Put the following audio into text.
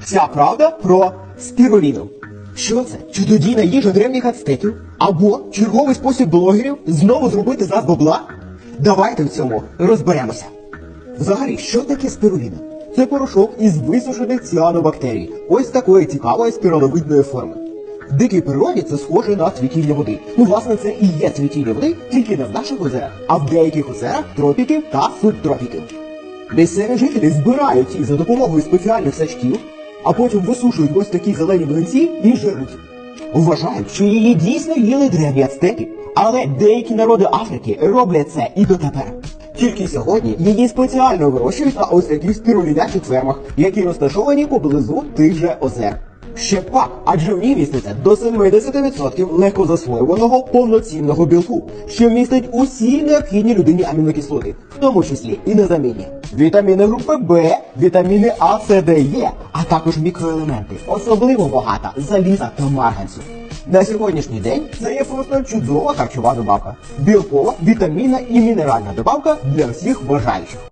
Вся правда про спіруліну. Що це? Чудодійна їжа древніх ацтеків? Або черговий спосіб блогерів знову зробити з нас бабла? Давайте в цьому розберемося. Взагалі, що таке спіруліна? Це порошок із висушених ціанобактерій. Ось такої цікавої спіраловидної форми. В дикій природі це схоже на цвітіння води. Ну, власне, це і є цвітіння води, тільки не в наших озерах, а в деяких озерах тропіків та субтропіків. Місцеві жителі збирають їх за допомогою спеціальних сачків, а потім висушують ось такі зелені млинці і жируть. Вважають, що її дійсно їли древні ацтеки, але деякі народи Африки роблять це і дотепер. Тільки сьогодні її спеціально вирощують на ось таких спірулінячих фермах, які розташовані поблизу тих же озер. Ще пак, адже в ній міститься до 70% легкозасвоюваного повноцінного білку, що містить усі необхідні людині амінокислоти, в тому числі і незамінні. Вітаміни групи Б, вітаміни А, С, Д, Е, а також мікроелементи, особливо багата заліза та марганцю. На сьогоднішній день це є просто чудова харчова добавка. Білкова, вітамінна і мінеральна добавка для всіх бажаючих.